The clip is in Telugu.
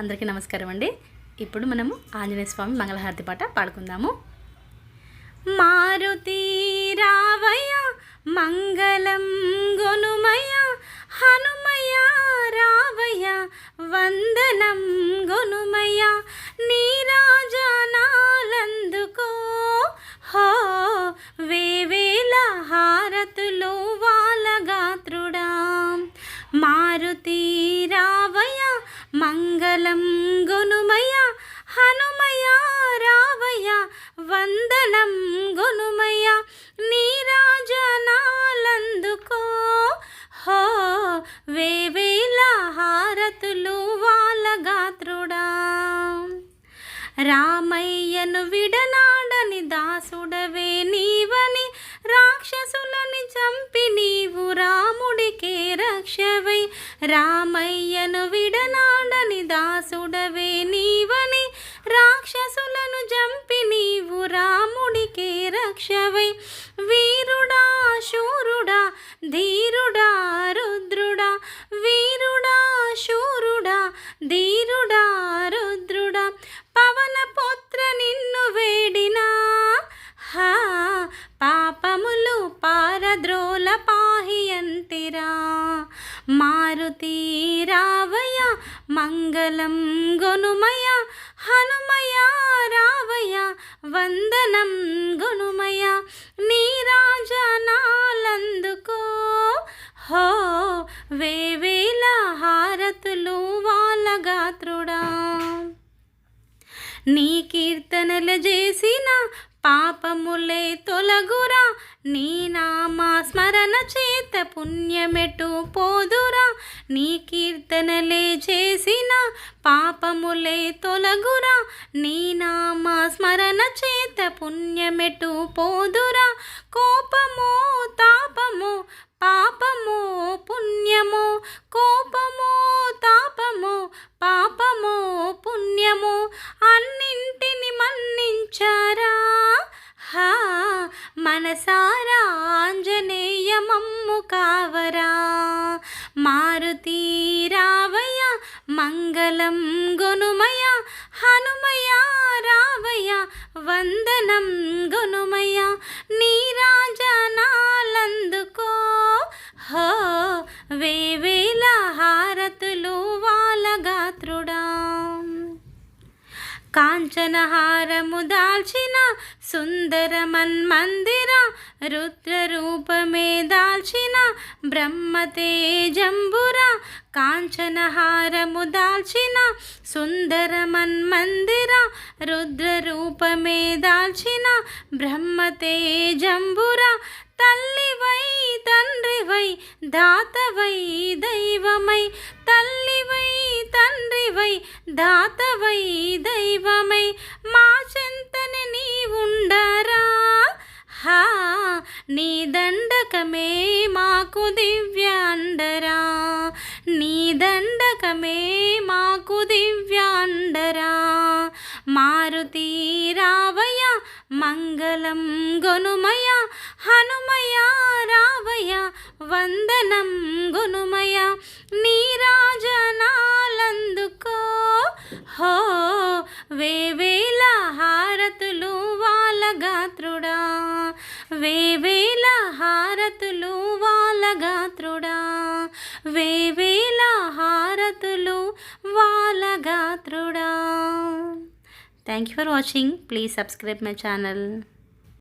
అందరికీ నమస్కారం అండి. ఇప్పుడు మనము ఆంజనేయ స్వామి మంగళహారతి పాట పాడుకుందాము. మారుతి రావయ్య మంగళం గొనుమయ్య హనుమయ్య రావయ్య వందనం మంగళం గొనుమయ్య హనుమయ రావయ వందనం గొనుమయ్య నీరాజనాలందుకో హో వేవేల హారతులు వాలగాత్రుడా. రామయ్యను విడనాడని దాసుడవే నీవని రాక్షసులని చంపి నీవు రాముడికే రక్షవై. రామయ్యను విడ దాసుడవే నీవని రాక్షసులను చంపి నీవు రాముడికే రక్షవై. వీరుడా శూరుడా ధీరుడా రుద్రుడా వీరుడా శూరుడా ధీరుడా రుద్రుడా పవన పుత్ర నిన్ను వేడినా. హా పాపములు పారద్రోల పాహియంతిరా. మారుతి రావయ మంగళం గొనుమయ హనుమయ రావయ వందనం గొనుమయ నీరాజనాలందుకో. హో వేవేల హారతులు వాలగాత్రుడా నీ కీర్తనలు చేసిన పాపములే తొలగురా నీ నామా స్మరణ చేత పుణ్యమెటు పోదురా. నీ కీర్తనలే చేసిన పాపములే తొలగురా నీ నామా స్మరణ చేత పుణ్యమెటు పోదురా. కోపమో తాపమో పాపమో పుణ్యమో కోపమో తాపమో పాపమో పుణ్యమో అన్నింటిని మన్నించారా మనసారా ఆంజనేయమమ్ము కావరా? మారుతి రావయ్య మంగళం గొనుమయ హనుమయ రావయ్య వందనం కాంచనహారము దాల్చిన సుందర మన్మందిర రుద్రరూపమే దాల్చిన బ్రహ్మతేజంబుర కాంచనహారము దాల్చిన సుందర మన్మందిర రుద్రరూపమే దాల్చిన బ్రహ్మతేజంబుర. తల్లివై తండ్రివై దాతవై దైవమై తల్లి దాతవై దైవమై మా చింతని నీ ఉండరా హా నీ దండకమే మాకు దివ్యాండరా. నీ దండకమే మాకు దివ్యాండరా. మారుతి రావయ మంగళం గొనుమయ హనుమయ రావయ వందనం గొనుమయ నీ రాజన వేవేల హారతులు వాలగాత్రుడా వేవేల హారతులు వాలగాత్రుడా thank you for watching please subscribe my channel